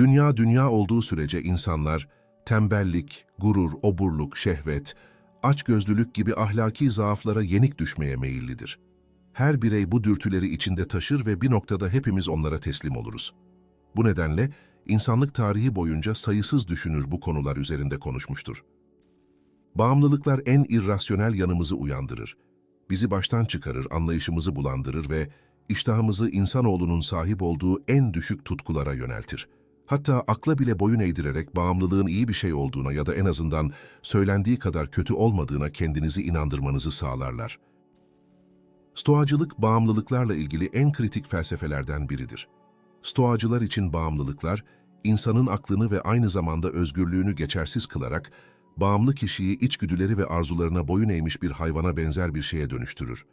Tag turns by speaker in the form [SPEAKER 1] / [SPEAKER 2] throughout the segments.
[SPEAKER 1] Dünya dünya olduğu sürece insanlar tembellik, gurur, oburluk, şehvet, açgözlülük gibi ahlaki zaaflara yenik düşmeye meyillidir. Her birey bu dürtüleri içinde taşır ve bir noktada hepimiz onlara teslim oluruz. Bu nedenle insanlık tarihi boyunca sayısız düşünür bu konular üzerinde konuşmuştur. Bağımlılıklar en irrasyonel yanımızı uyandırır. Bizi baştan çıkarır, anlayışımızı bulandırır ve iştahımızı insanoğlunun sahip olduğu en düşük tutkulara yöneltir. Hatta akla bile boyun eğdirerek bağımlılığın iyi bir şey olduğuna ya da en azından söylendiği kadar kötü olmadığına kendinizi inandırmanızı sağlarlar. Stoacılık, bağımlılıklarla ilgili en kritik felsefelerden biridir. Stoacılar için bağımlılıklar, insanın aklını ve aynı zamanda özgürlüğünü geçersiz kılarak, bağımlı kişiyi içgüdüleri ve arzularına boyun eğmiş bir hayvana benzer bir şeye dönüştürür.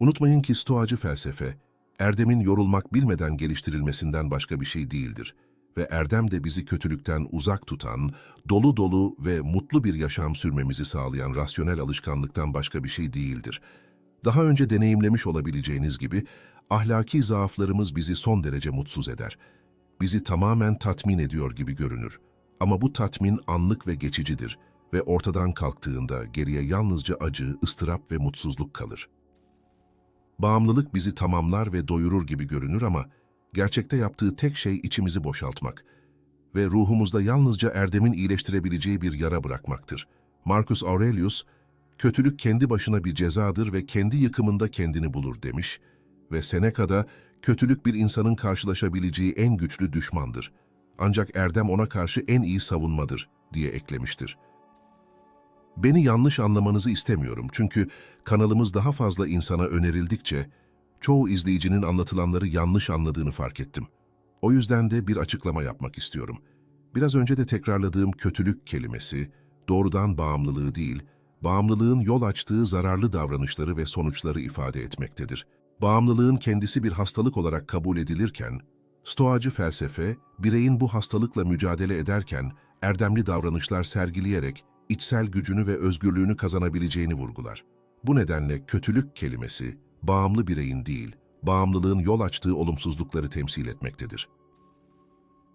[SPEAKER 1] Unutmayın ki stoacı felsefe, erdemin yorulmak bilmeden geliştirilmesinden başka bir şey değildir ve erdem de bizi kötülükten uzak tutan, dolu dolu ve mutlu bir yaşam sürmemizi sağlayan rasyonel alışkanlıktan başka bir şey değildir. Daha önce deneyimlemiş olabileceğiniz gibi, ahlaki zaaflarımız bizi son derece mutsuz eder. Bizi tamamen tatmin ediyor gibi görünür. Ama bu tatmin anlık ve geçicidir ve ortadan kalktığında geriye yalnızca acı, ıstırap ve mutsuzluk kalır. Bağımlılık bizi tamamlar ve doyurur gibi görünür ama gerçekte yaptığı tek şey içimizi boşaltmak ve ruhumuzda yalnızca erdemin iyileştirebileceği bir yara bırakmaktır. Marcus Aurelius, kötülük kendi başına bir cezadır ve kendi yıkımında kendini bulur demiş ve Seneca'da kötülük bir insanın karşılaşabileceği en güçlü düşmandır. Ancak erdem ona karşı en iyi savunmadır diye eklemiştir. Beni yanlış anlamanızı istemiyorum çünkü kanalımız daha fazla insana önerildikçe çoğu izleyicinin anlatılanları yanlış anladığını fark ettim. O yüzden de bir açıklama yapmak istiyorum. Biraz önce de tekrarladığım kötülük kelimesi doğrudan bağımlılığı değil, bağımlılığın yol açtığı zararlı davranışları ve sonuçları ifade etmektedir. Bağımlılığın kendisi bir hastalık olarak kabul edilirken, Stoacı felsefe, bireyin bu hastalıkla mücadele ederken erdemli davranışlar sergileyerek içsel gücünü ve özgürlüğünü kazanabileceğini vurgular. Bu nedenle kötülük kelimesi, bağımlı bireyin değil, bağımlılığın yol açtığı olumsuzlukları temsil etmektedir.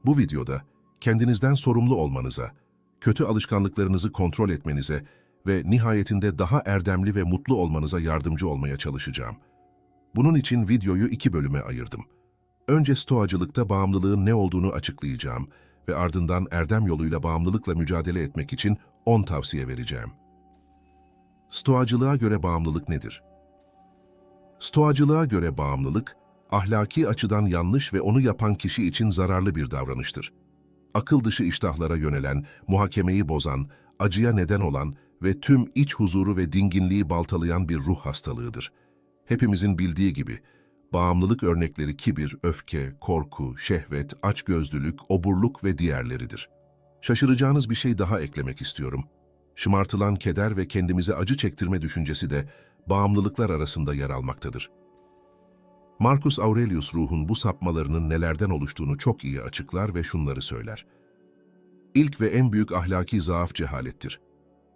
[SPEAKER 1] Bu videoda kendinizden sorumlu olmanıza, kötü alışkanlıklarınızı kontrol etmenize ve nihayetinde daha erdemli ve mutlu olmanıza yardımcı olmaya çalışacağım. Bunun için videoyu iki bölüme ayırdım. Önce stoacılıkta bağımlılığın ne olduğunu açıklayacağım ve ardından erdem yoluyla bağımlılıkla mücadele etmek için 10 tavsiye vereceğim. Stoacılığa göre bağımlılık nedir? Stoacılığa göre bağımlılık, ahlaki açıdan yanlış ve onu yapan kişi için zararlı bir davranıştır. Akıl dışı iştahlara yönelen, muhakemeyi bozan, acıya neden olan ve tüm iç huzuru ve dinginliği baltalayan bir ruh hastalığıdır. Hepimizin bildiği gibi, bağımlılık örnekleri kibir, öfke, korku, şehvet, açgözlülük, oburluk ve diğerleridir. Şaşıracağınız bir şey daha eklemek istiyorum. Şımartılan keder ve kendimize acı çektirme düşüncesi de bağımlılıklar arasında yer almaktadır. Marcus Aurelius ruhun bu sapmalarının nelerden oluştuğunu çok iyi açıklar ve şunları söyler. İlk ve en büyük ahlaki zaaf cehalettir.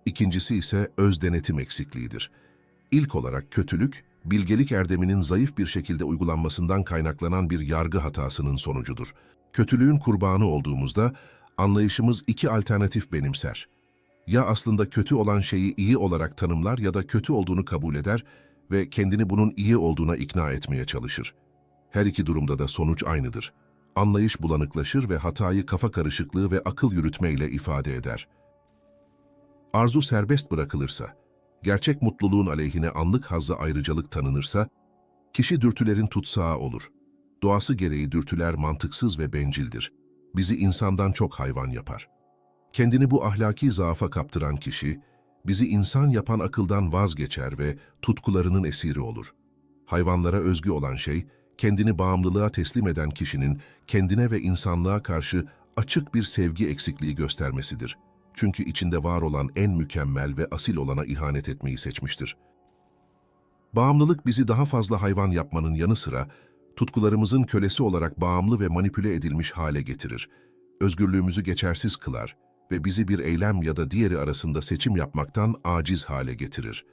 [SPEAKER 1] İkincisi ise öz denetim eksikliğidir. İlk olarak kötülük, bilgelik erdeminin zayıf bir şekilde uygulanmasından kaynaklanan bir yargı hatasının sonucudur. Kötülüğün kurbanı olduğumuzda anlayışımız iki alternatif benimser. Ya aslında kötü olan şeyi iyi olarak tanımlar ya da kötü olduğunu kabul eder ve kendini bunun iyi olduğuna ikna etmeye çalışır. Her iki durumda da sonuç aynıdır. Anlayış bulanıklaşır ve hatayı kafa karışıklığı ve akıl yürütmeyle ifade eder. Arzu serbest bırakılırsa, gerçek mutluluğun aleyhine anlık hazza ayrıcalık tanınırsa, kişi dürtülerin tutsağı olur. Doğası gereği dürtüler mantıksız ve bencildir. Bizi insandan çok hayvan yapar. Kendini bu ahlaki zaafa kaptıran kişi, bizi insan yapan akıldan vazgeçer ve tutkularının esiri olur. Hayvanlara özgü olan şey, kendini bağımlılığa teslim eden kişinin kendine ve insanlığa karşı açık bir sevgi eksikliği göstermesidir. Çünkü içinde var olan en mükemmel ve asil olana ihanet etmeyi seçmiştir. Bağımlılık bizi daha fazla hayvan yapmanın yanı sıra, tutkularımızın kölesi olarak bağımlı ve manipüle edilmiş hale getirir. Özgürlüğümüzü geçersiz kılar ve bizi bir eylem ya da diğeri arasında seçim yapmaktan aciz hale getirir.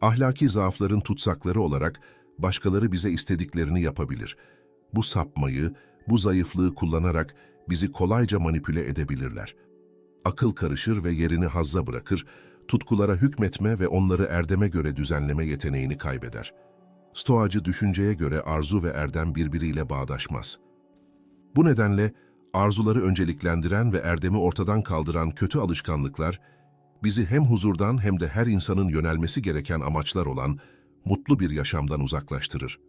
[SPEAKER 1] Ahlaki zaafların tutsakları olarak başkaları bize istediklerini yapabilir. Bu sapmayı, bu zayıflığı kullanarak bizi kolayca manipüle edebilirler. Akıl karışır ve yerini hazza bırakır, tutkulara hükmetme ve onları erdeme göre düzenleme yeteneğini kaybeder. Stoacı düşünceye göre arzu ve erdem birbiriyle bağdaşmaz. Bu nedenle arzuları önceliklendiren ve erdemi ortadan kaldıran kötü alışkanlıklar, bizi hem huzurdan hem de her insanın yönelmesi gereken amaçlar olan mutlu bir yaşamdan uzaklaştırır.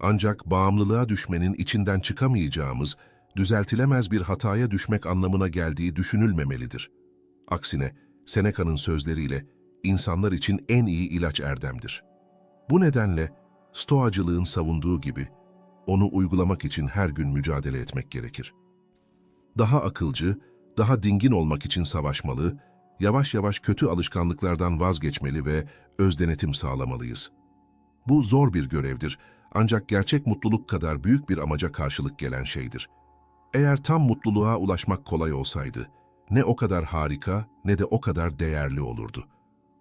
[SPEAKER 1] Ancak bağımlılığa düşmenin içinden çıkamayacağımız, düzeltilemez bir hataya düşmek anlamına geldiği düşünülmemelidir. Aksine, Seneca'nın sözleriyle insanlar için en iyi ilaç erdemdir. Bu nedenle Stoacılığın savunduğu gibi onu uygulamak için her gün mücadele etmek gerekir. Daha akılcı, daha dingin olmak için savaşmalı, yavaş yavaş kötü alışkanlıklardan vazgeçmeli ve özdenetim sağlamalıyız. Bu zor bir görevdir ancak gerçek mutluluk kadar büyük bir amaca karşılık gelen şeydir. Eğer tam mutluluğa ulaşmak kolay olsaydı, ne o kadar harika ne de o kadar değerli olurdu.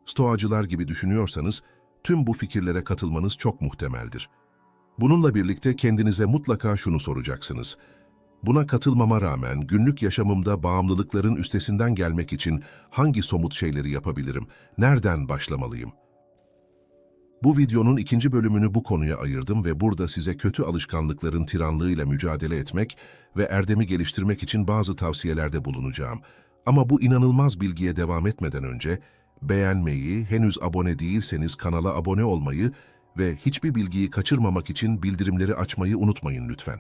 [SPEAKER 1] Stoacılar gibi düşünüyorsanız, tüm bu fikirlere katılmanız çok muhtemeldir. Bununla birlikte kendinize mutlaka şunu soracaksınız. Buna katılmama rağmen günlük yaşamımda bağımlılıkların üstesinden gelmek için hangi somut şeyleri yapabilirim, nereden başlamalıyım? Bu videonun ikinci bölümünü bu konuya ayırdım ve burada size kötü alışkanlıkların tiranlığıyla mücadele etmek ve erdemi geliştirmek için bazı tavsiyelerde bulunacağım. Ama bu inanılmaz bilgiye devam etmeden önce beğenmeyi, henüz abone değilseniz kanala abone olmayı ve hiçbir bilgiyi kaçırmamak için bildirimleri açmayı unutmayın lütfen.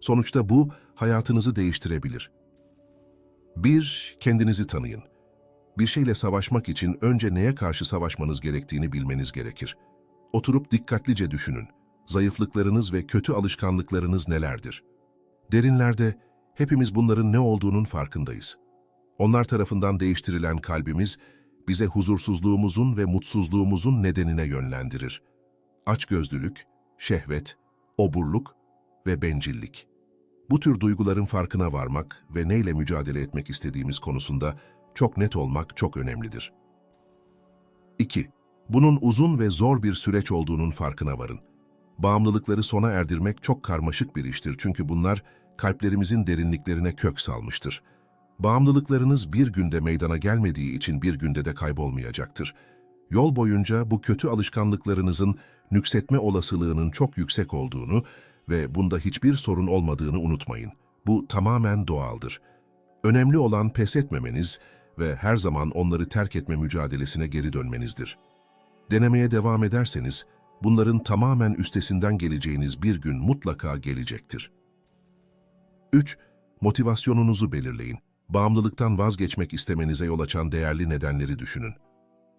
[SPEAKER 1] Sonuçta bu hayatınızı değiştirebilir. 1. Kendinizi tanıyın. Bir şeyle savaşmak için önce neye karşı savaşmanız gerektiğini bilmeniz gerekir. Oturup dikkatlice düşünün. Zayıflıklarınız ve kötü alışkanlıklarınız nelerdir? Derinlerde hepimiz bunların ne olduğunun farkındayız. Onlar tarafından değiştirilen kalbimiz, bize huzursuzluğumuzun ve mutsuzluğumuzun nedenine yönlendirir. Açgözlülük, şehvet, oburluk ve bencillik. Bu tür duyguların farkına varmak ve neyle mücadele etmek istediğimiz konusunda çok net olmak çok önemlidir. 2. Bunun uzun ve zor bir süreç olduğunun farkına varın. Bağımlılıkları sona erdirmek çok karmaşık bir iştir çünkü bunlar kalplerimizin derinliklerine kök salmıştır. Bağımlılıklarınız bir günde meydana gelmediği için bir günde de kaybolmayacaktır. Yol boyunca bu kötü alışkanlıklarınızın nüksetme olasılığının çok yüksek olduğunu ve bunda hiçbir sorun olmadığını unutmayın. Bu tamamen doğaldır. Önemli olan pes etmemeniz ve her zaman onları terk etme mücadelesine geri dönmenizdir. Denemeye devam ederseniz, bunların tamamen üstesinden geleceğiniz bir gün mutlaka gelecektir. 3. Motivasyonunuzu belirleyin. Bağımlılıktan vazgeçmek istemenize yol açan değerli nedenleri düşünün.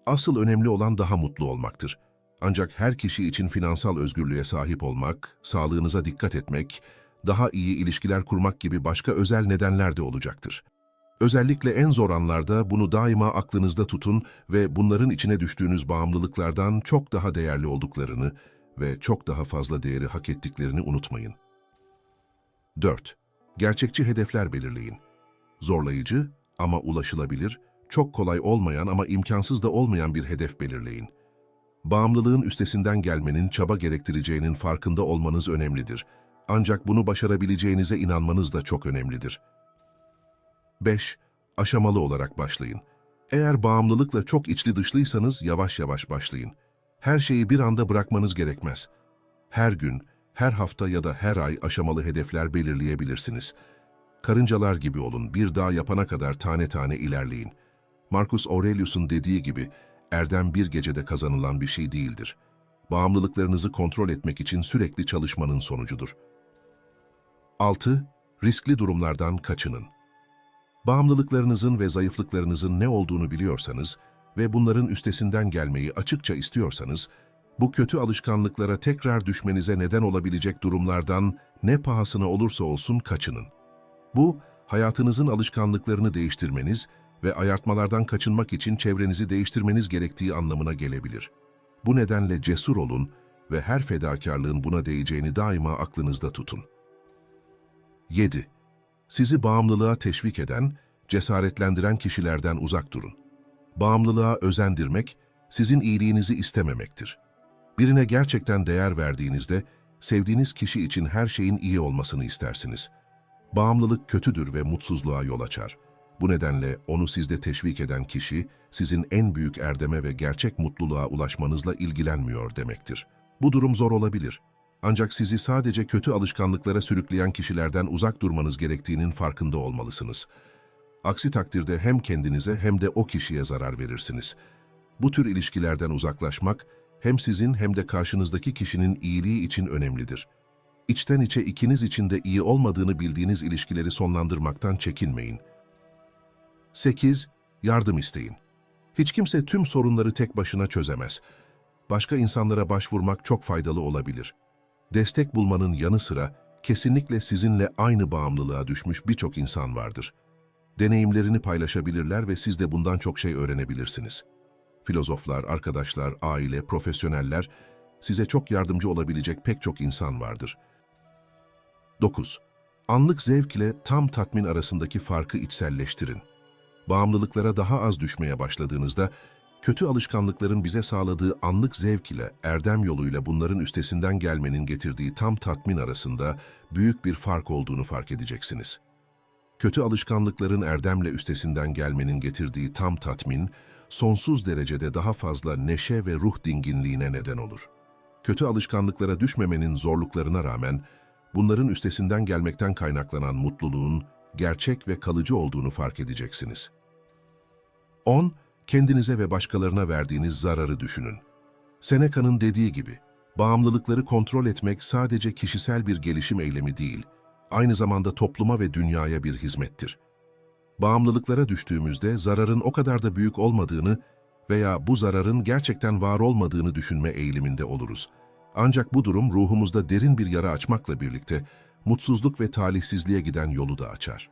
[SPEAKER 1] Asıl önemli olan daha mutlu olmaktır. Ancak her kişi için finansal özgürlüğe sahip olmak, sağlığınıza dikkat etmek, daha iyi ilişkiler kurmak gibi başka özel nedenler de olacaktır. Özellikle en zor anlarda bunu daima aklınızda tutun ve bunların içine düştüğünüz bağımlılıklardan çok daha değerli olduklarını ve çok daha fazla değeri hak ettiklerini unutmayın. 4. Gerçekçi hedefler belirleyin. Zorlayıcı ama ulaşılabilir, çok kolay olmayan ama imkansız da olmayan bir hedef belirleyin. Bağımlılığın üstesinden gelmenin çaba gerektireceğinin farkında olmanız önemlidir. Ancak bunu başarabileceğinize inanmanız da çok önemlidir. 5. Aşamalı olarak başlayın. Eğer bağımlılıkla çok içli dışlıysanız yavaş yavaş başlayın. Her şeyi bir anda bırakmanız gerekmez. Her gün, her hafta ya da her ay aşamalı hedefler belirleyebilirsiniz. Karıncalar gibi olun, bir dağ yapana kadar tane tane ilerleyin. Marcus Aurelius'un dediği gibi, erdem bir gecede kazanılan bir şey değildir. Bağımlılıklarınızı kontrol etmek için sürekli çalışmanın sonucudur. 6. Riskli durumlardan kaçının. Bağımlılıklarınızın ve zayıflıklarınızın ne olduğunu biliyorsanız ve bunların üstesinden gelmeyi açıkça istiyorsanız, bu kötü alışkanlıklara tekrar düşmenize neden olabilecek durumlardan ne pahasına olursa olsun kaçının. Bu, hayatınızın alışkanlıklarını değiştirmeniz ve ayartmalardan kaçınmak için çevrenizi değiştirmeniz gerektiği anlamına gelebilir. Bu nedenle cesur olun ve her fedakarlığın buna değeceğini daima aklınızda tutun. 7. Sizi bağımlılığa teşvik eden, cesaretlendiren kişilerden uzak durun. Bağımlılığa özendirmek, sizin iyiliğinizi istememektir. Birine gerçekten değer verdiğinizde, sevdiğiniz kişi için her şeyin iyi olmasını istersiniz. Bağımlılık kötüdür ve mutsuzluğa yol açar. Bu nedenle onu sizde teşvik eden kişi, sizin en büyük erdeme ve gerçek mutluluğa ulaşmanızla ilgilenmiyor demektir. Bu durum zor olabilir. Ancak sizi sadece kötü alışkanlıklara sürükleyen kişilerden uzak durmanız gerektiğinin farkında olmalısınız. Aksi takdirde hem kendinize hem de o kişiye zarar verirsiniz. Bu tür ilişkilerden uzaklaşmak, hem sizin hem de karşınızdaki kişinin iyiliği için önemlidir. İçten içe ikiniz için de iyi olmadığını bildiğiniz ilişkileri sonlandırmaktan çekinmeyin. 8. Yardım isteyin. Hiç kimse tüm sorunları tek başına çözemez. Başka insanlara başvurmak çok faydalı olabilir. Destek bulmanın yanı sıra kesinlikle sizinle aynı bağımlılığa düşmüş birçok insan vardır. Deneyimlerini paylaşabilirler ve siz de bundan çok şey öğrenebilirsiniz. Filozoflar, arkadaşlar, aile, profesyoneller, size çok yardımcı olabilecek pek çok insan vardır. 9. Anlık zevk ile tam tatmin arasındaki farkı içselleştirin. Bağımlılıklara daha az düşmeye başladığınızda, kötü alışkanlıkların bize sağladığı anlık zevk ile erdem yoluyla bunların üstesinden gelmenin getirdiği tam tatmin arasında büyük bir fark olduğunu fark edeceksiniz. Kötü alışkanlıkların erdemle üstesinden gelmenin getirdiği tam tatmin, sonsuz derecede daha fazla neşe ve ruh dinginliğine neden olur. Kötü alışkanlıklara düşmemenin zorluklarına rağmen, bunların üstesinden gelmekten kaynaklanan mutluluğun gerçek ve kalıcı olduğunu fark edeceksiniz. 10. Kendinize ve başkalarına verdiğiniz zararı düşünün. Seneca'nın dediği gibi, bağımlılıkları kontrol etmek sadece kişisel bir gelişim eylemi değil, aynı zamanda topluma ve dünyaya bir hizmettir. Bağımlılıklara düştüğümüzde zararın o kadar da büyük olmadığını veya bu zararın gerçekten var olmadığını düşünme eğiliminde oluruz. Ancak bu durum ruhumuzda derin bir yara açmakla birlikte mutsuzluk ve talihsizliğe giden yolu da açar.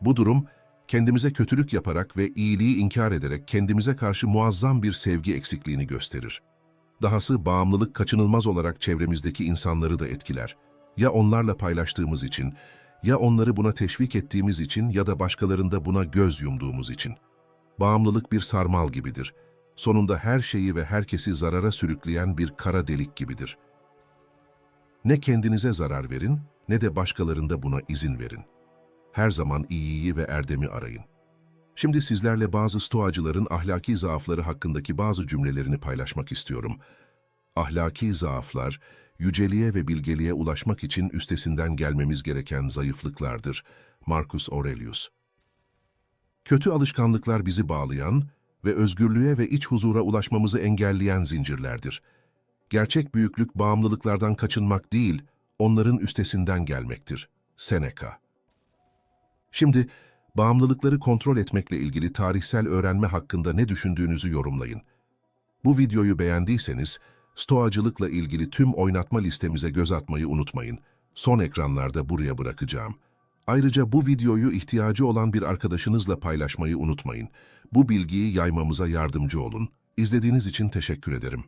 [SPEAKER 1] Bu durum, kendimize kötülük yaparak ve iyiliği inkar ederek kendimize karşı muazzam bir sevgi eksikliğini gösterir. Dahası bağımlılık kaçınılmaz olarak çevremizdeki insanları da etkiler. Ya onlarla paylaştığımız için, ya onları buna teşvik ettiğimiz için ya da başkalarında buna göz yumduğumuz için. Bağımlılık bir sarmal gibidir. Sonunda her şeyi ve herkesi zarara sürükleyen bir kara delik gibidir. Ne kendinize zarar verin, ne de başkalarında buna izin verin. Her zaman iyiyi ve erdemi arayın. Şimdi sizlerle bazı stoacıların ahlaki zaafları hakkındaki bazı cümlelerini paylaşmak istiyorum. Ahlaki zaaflar, yüceliğe ve bilgeliğe ulaşmak için üstesinden gelmemiz gereken zayıflıklardır. Marcus Aurelius Kötü alışkanlıklar bizi bağlayan ve özgürlüğe ve iç huzura ulaşmamızı engelleyen zincirlerdir. Gerçek büyüklük bağımlılıklardan kaçınmak değil, onların üstesinden gelmektir. Seneca Şimdi, bağımlılıkları kontrol etmekle ilgili tarihsel öğrenme hakkında ne düşündüğünüzü yorumlayın. Bu videoyu beğendiyseniz, stoacılıkla ilgili tüm oynatma listemize göz atmayı unutmayın. Son ekranlarda buraya bırakacağım. Ayrıca bu videoyu ihtiyacı olan bir arkadaşınızla paylaşmayı unutmayın. Bu bilgiyi yaymamıza yardımcı olun. İzlediğiniz için teşekkür ederim.